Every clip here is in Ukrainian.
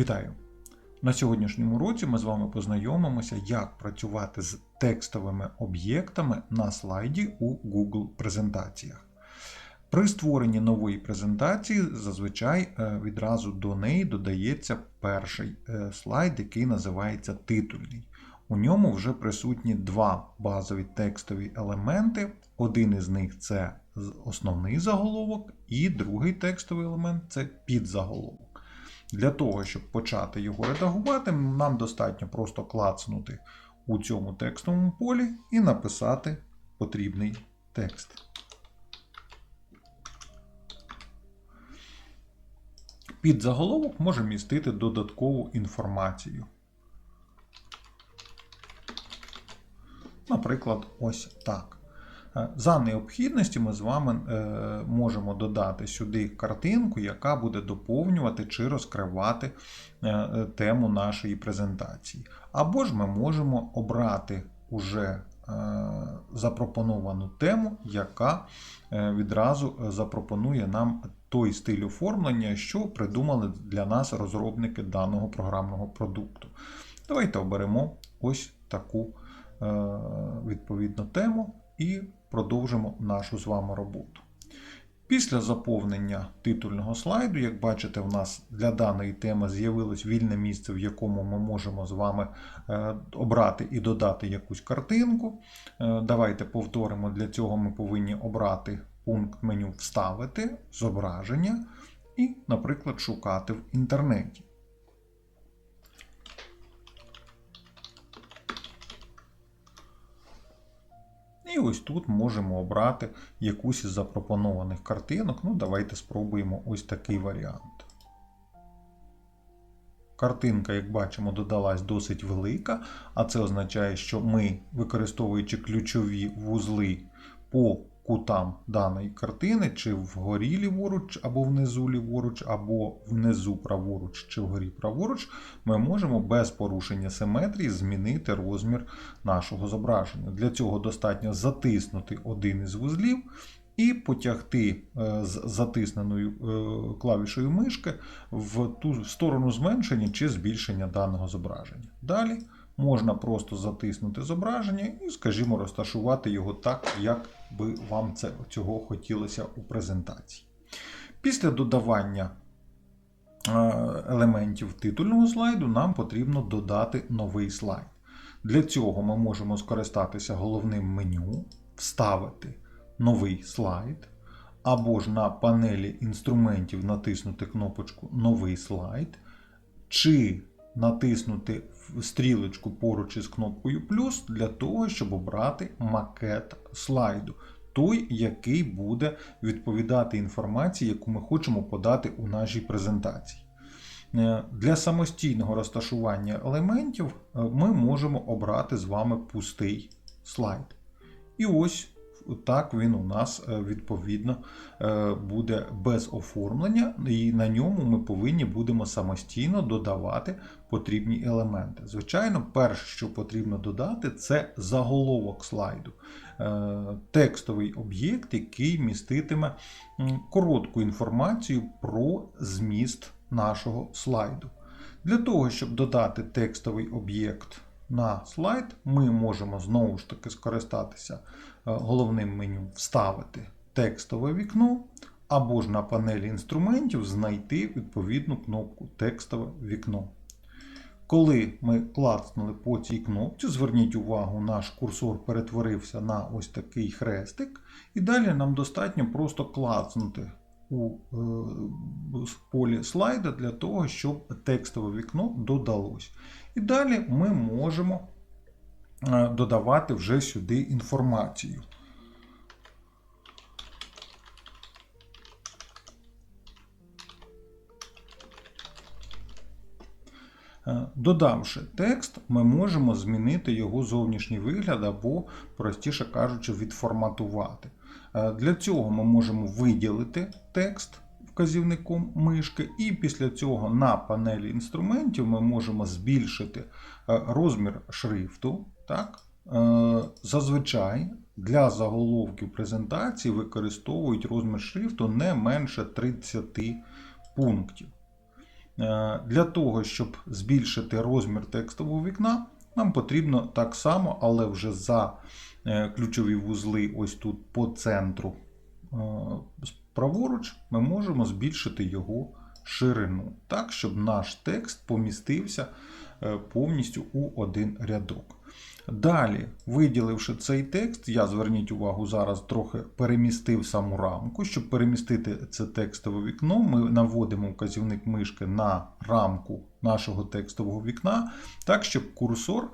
Вітаю! На сьогоднішньому уроці ми з вами познайомимося, як працювати з текстовими об'єктами на слайді у Google презентаціях. При створенні нової презентації зазвичай е, відразу до неї додається перший е, слайд, який називається титульний. У ньому вже присутні два базові текстові елементи. Один із них це основний заголовок, і другий текстовий елемент це підзаголовок. Для того, щоб почати його редагувати, нам достатньо просто клацнути у цьому текстовому полі і написати потрібний текст. Підзаголовок може містити додаткову інформацію. Наприклад, ось так. За необхідності ми з вами е, можемо додати сюди картинку, яка буде доповнювати чи розкривати е, тему нашої презентації. Або ж ми можемо обрати уже е, запропоновану тему, яка відразу запропонує нам той стиль оформлення, що придумали для нас розробники даного програмного продукту. Давайте оберемо ось таку відповідну тему і продовжимо нашу з вами роботу. Після заповнення титульного слайду, як бачите, в нас для даної теми з'явилось вільне місце, в якому ми можемо з вами е, обрати і додати якусь картинку. Е, давайте повторимо, для цього ми повинні обрати пункт меню Вставити, зображення і, наприклад, шукати в інтернеті. І ось тут можемо обрати якусь із запропонованих картинок. Ну, давайте спробуємо ось такий варіант. Картинка, як бачимо, додалась досить велика, а це означає, що ми, використовуючи ключові вузли по кутам даної картини, чи вгорі ліворуч, або внизу ліворуч, або внизу праворуч, чи вгорі праворуч, ми можемо без порушення симетрії змінити розмір нашого зображення. Для цього достатньо затиснути один із вузлів. І потягти е, з затисненою е, клавішою мишки в ту сторону зменшення чи збільшення даного зображення. Далі можна просто затиснути зображення і, скажімо, розташувати його так, як би вам це, цього хотілося у презентації. Після додавання е, елементів титульного слайду нам потрібно додати новий слайд. Для цього ми можемо скористатися головним меню, вставити новий слайд, або ж на панелі інструментів натиснути кнопочку Новий слайд, чи натиснути стрілочку поруч із кнопкою плюс для того, щоб обрати макет слайду. Той, який буде відповідати інформації, яку ми хочемо подати у нашій презентації. Е, для самостійного розташування елементів е, ми можемо обрати з вами пустий слайд. І ось так він у нас е, відповідно е, буде без оформлення, і на ньому ми повинні будемо самостійно додавати потрібні елементи. Звичайно, перше, що потрібно додати, це заголовок слайду, е, текстовий об'єкт, який міститиме коротку інформацію про зміст нашого слайду. Для того, щоб додати текстовий об'єкт на слайд, ми можемо знову ж таки скористатися е, головним меню Вставити текстове вікно, або ж на панелі інструментів знайти відповідну кнопку Текстове вікно. Коли ми клацнули по цій кнопці, зверніть увагу, наш курсор перетворився на ось такий хрестик, і далі нам достатньо просто клацнути у е, полі слайда для того, щоб текстове вікно додалось. І далі ми можемо е, додавати вже сюди інформацію. Е, додавши текст, ми можемо змінити його зовнішній вигляд або, простіше кажучи, відформатувати. Е, для цього ми можемо виділити текст вказівником мишки, і після цього на панелі інструментів ми можемо збільшити е, розмір шрифту. Так? Е, зазвичай для заголовків презентації використовують розмір шрифту не менше 30 пунктів. Е, Для того, щоб збільшити розмір текстового вікна, нам потрібно так само, але вже за ключові вузли, ось тут по центру праворуч, ми можемо збільшити його ширину, так, щоб наш текст помістився е, повністю у один рядок. Далі, виділивши цей текст, я зверніть увагу, зараз трохи перемістив саму рамку. Щоб перемістити це текстове вікно, ми наводимо вказівник мишки на рамку нашого текстового вікна, так, щоб курсор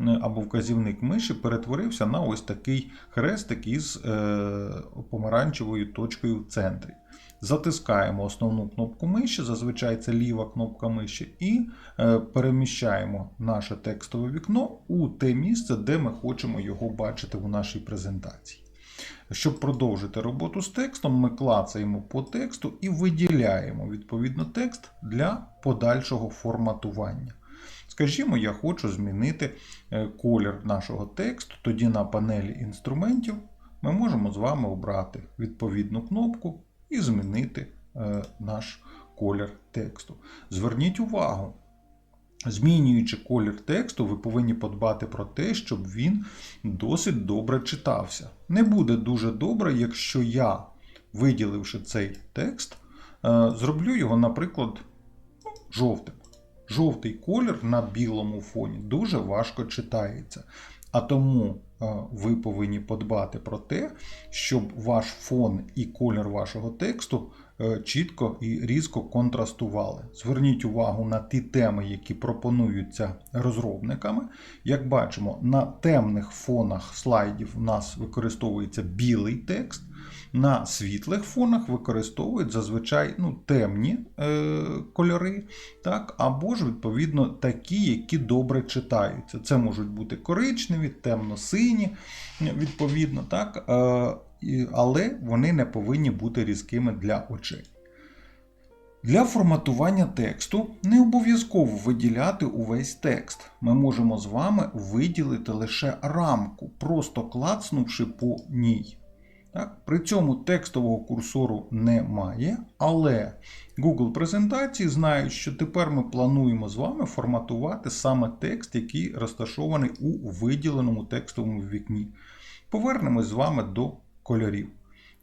е, або вказівник миші перетворився на ось такий хрестик із е, помаранчевою точкою в центрі. Затискаємо основну кнопку миші, зазвичай це ліва кнопка миші, і е, переміщаємо наше текстове вікно у те місце, де ми хочемо його бачити у нашій презентації. Щоб продовжити роботу з текстом, ми клацаємо по тексту і виділяємо відповідно текст для подальшого форматування. Скажімо, я хочу змінити е, колір нашого тексту, тоді на панелі інструментів ми можемо з вами обрати відповідну кнопку і змінити е, наш колір тексту. Зверніть увагу, змінюючи колір тексту, ви повинні подбати про те, щоб він досить добре читався. Не буде дуже добре, якщо я, виділивши цей текст, е, зроблю його, наприклад, ну, жовтим. Жовтий колір на білому фоні дуже важко читається. А тому е, ви повинні подбати про те, щоб ваш фон і колір вашого тексту е, чітко і різко контрастували. Зверніть увагу на ті теми, які пропонуються розробниками. Як бачимо, на темних фонах слайдів у нас використовується білий текст. На світлих фонах використовують зазвичай ну, темні е, кольори, так, або ж, відповідно, такі, які добре читаються. Це можуть бути коричневі, темно-сині, відповідно, так, е, але вони не повинні бути різкими для очей. Для форматування тексту не обов'язково виділяти увесь текст. Ми можемо з вами виділити лише рамку, просто клацнувши по ній. Так? При цьому текстового курсору немає, але Google презентації знають, що тепер ми плануємо з вами форматувати саме текст, який розташований у виділеному текстовому вікні. Повернемось з вами до кольорів.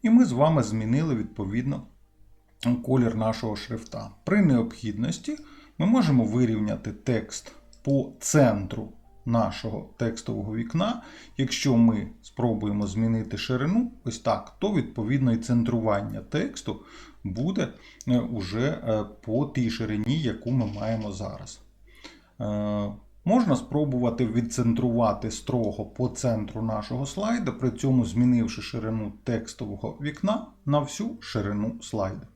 І ми з вами змінили відповідно колір нашого шрифта. При необхідності ми можемо вирівняти текст по центру нашого текстового вікна. Якщо ми спробуємо змінити ширину, ось так, то відповідно і центрування тексту буде е, уже е, по тій ширині, яку ми маємо зараз. Е, можна спробувати відцентрувати строго по центру нашого слайда, при цьому змінивши ширину текстового вікна на всю ширину слайду.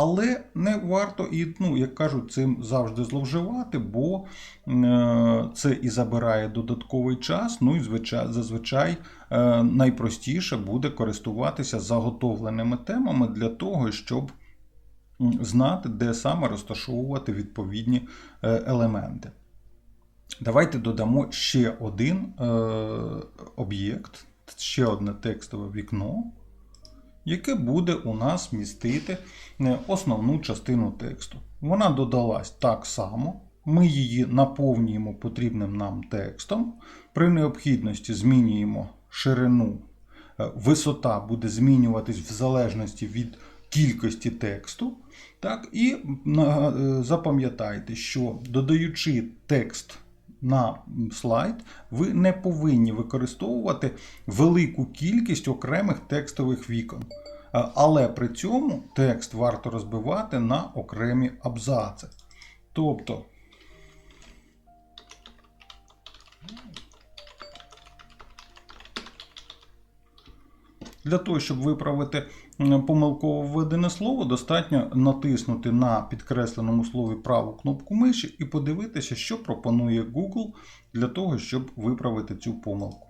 Але не варто і, ну, як кажуть, цим завжди зловживати, бо е, це і забирає додатковий час. Ну і зазвичай е, найпростіше буде користуватися заготовленими темами для того, щоб знати, де саме розташовувати відповідні е, елементи. Давайте додамо ще один об'єкт, ще одне текстове вікно яке буде у нас містити е, основну частину тексту. Вона додалась так само. Ми її наповнюємо потрібним нам текстом. При необхідності змінюємо ширину, е, висота буде змінюватись в залежності від кількості тексту. Так, І е, запам'ятайте, що додаючи текст на слайд, ви не повинні використовувати велику кількість окремих текстових вікон. Е, але при цьому текст варто розбивати на окремі абзаци. Тобто, Для того, щоб виправити помилково введене слово, достатньо натиснути на підкресленому слові праву кнопку миші і подивитися, що пропонує Google для того, щоб виправити цю помилку.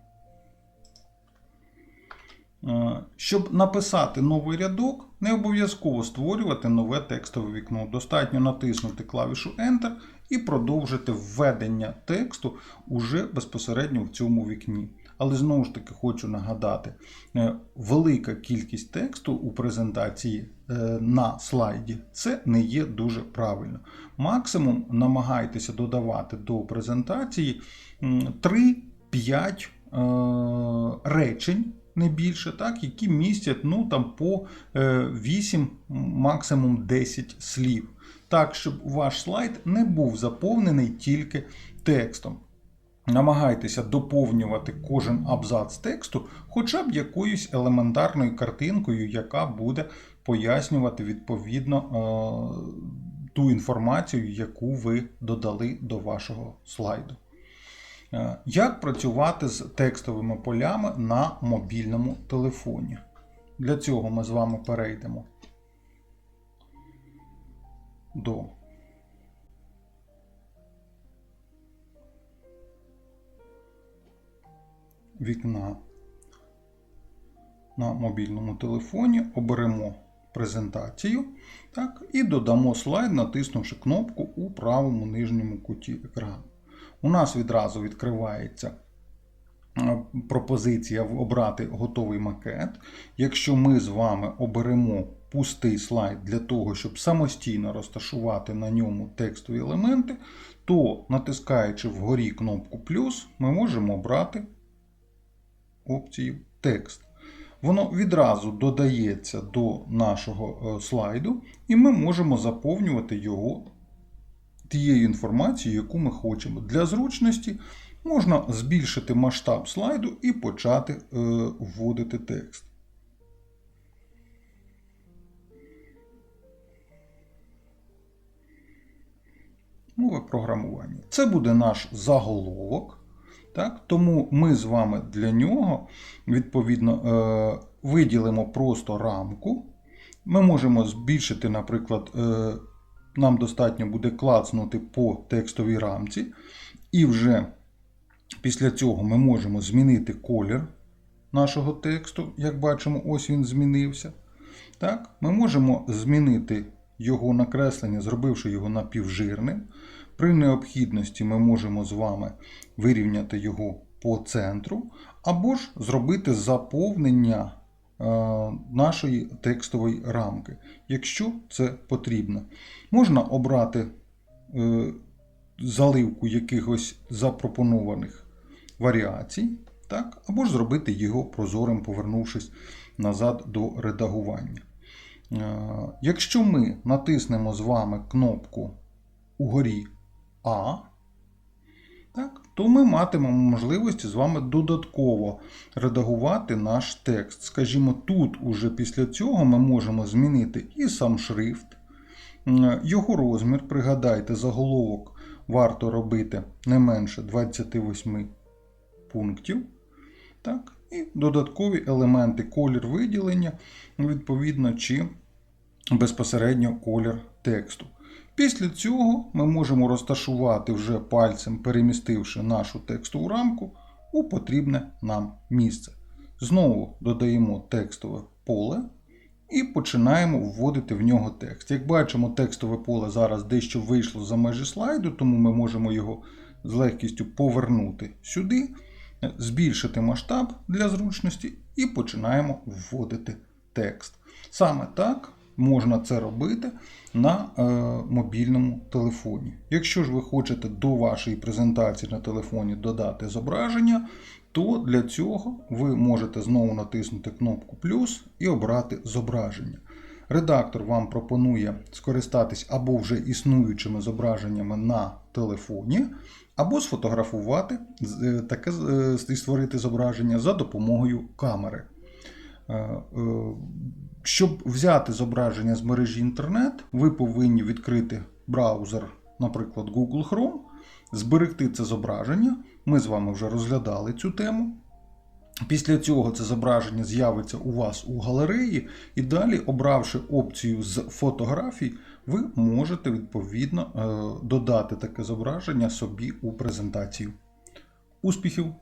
Е, щоб написати новий рядок, не обов'язково створювати нове текстове вікно. Достатньо натиснути клавішу Enter і продовжити введення тексту уже безпосередньо в цьому вікні. Але знову ж таки хочу нагадати, е, велика кількість тексту у презентації е, на слайді це не є дуже правильно. Максимум намагайтеся додавати до презентації 3-5 е, речень. Не більше, так, які містять ну, там, по 8, максимум 10 слів. Так, щоб ваш слайд не був заповнений тільки текстом. Намагайтеся доповнювати кожен абзац тексту хоча б якоюсь елементарною картинкою, яка буде пояснювати відповідно е, ту інформацію, яку ви додали до вашого слайду. Е, Як працювати з текстовими полями на мобільному телефоні? Для цього ми з вами перейдемо до вікна на мобільному телефоні, оберемо презентацію так, і додамо слайд, натиснувши кнопку у правому нижньому куті екрану. У нас відразу відкривається е, пропозиція обрати готовий макет. Якщо ми з вами оберемо пустий слайд для того, щоб самостійно розташувати на ньому текстові елементи, то натискаючи вгорі кнопку плюс, ми можемо обрати опцію текст. Воно відразу додається до нашого е, слайду, і ми можемо заповнювати його тією інформацією, яку ми хочемо. Для зручності можна збільшити масштаб слайду і почати е, вводити текст. Мови програмування. Це буде наш заголовок. Так? Тому ми з вами для нього, відповідно, е, виділимо просто рамку. Ми можемо збільшити, наприклад, е, нам достатньо буде клацнути по текстовій рамці. І вже після цього ми можемо змінити колір нашого тексту. Як бачимо, ось він змінився. Так? Ми можемо змінити його накреслення, зробивши його напівжирним. При необхідності ми можемо з вами вирівняти його по центру, або ж зробити заповнення е, нашої текстової рамки, якщо це потрібно. Можна обрати е, заливку якихось запропонованих варіацій, так, або ж зробити його прозорим, повернувшись назад до редагування. Е, Якщо ми натиснемо з вами кнопку угорі А, так, то ми матимемо можливості з вами додатково редагувати наш текст. Скажімо, тут уже після цього ми можемо змінити і сам шрифт, його розмір. Пригадайте, заголовок варто робити не менше 28 пунктів. Так, і додаткові елементи колір виділення, відповідно, чи безпосередньо колір тексту. Після цього ми можемо розташувати вже пальцем, перемістивши нашу текстову рамку у потрібне нам місце. Знову додаємо текстове поле і починаємо вводити в нього текст. Як бачимо, текстове поле зараз дещо вийшло за межі слайду, тому ми можемо його з легкістю повернути сюди, збільшити масштаб для зручності і починаємо вводити текст. Саме так можна це робити на е, мобільному телефоні. Якщо ж ви хочете до вашої презентації на телефоні додати зображення, то для цього ви можете знову натиснути кнопку плюс і обрати зображення. Редактор вам пропонує скористатись або вже існуючими зображеннями на телефоні, або сфотографувати е, таке е, і створити зображення за допомогою камери. Е, е, Щоб взяти зображення з мережі інтернет, ви повинні відкрити браузер, наприклад, Google Chrome, зберегти це зображення. Ми з вами вже розглядали цю тему. Після цього це зображення з'явиться у вас у галереї, і далі, обравши опцію з фотографій, ви можете відповідно е, додати таке зображення собі у презентацію. Успіхів!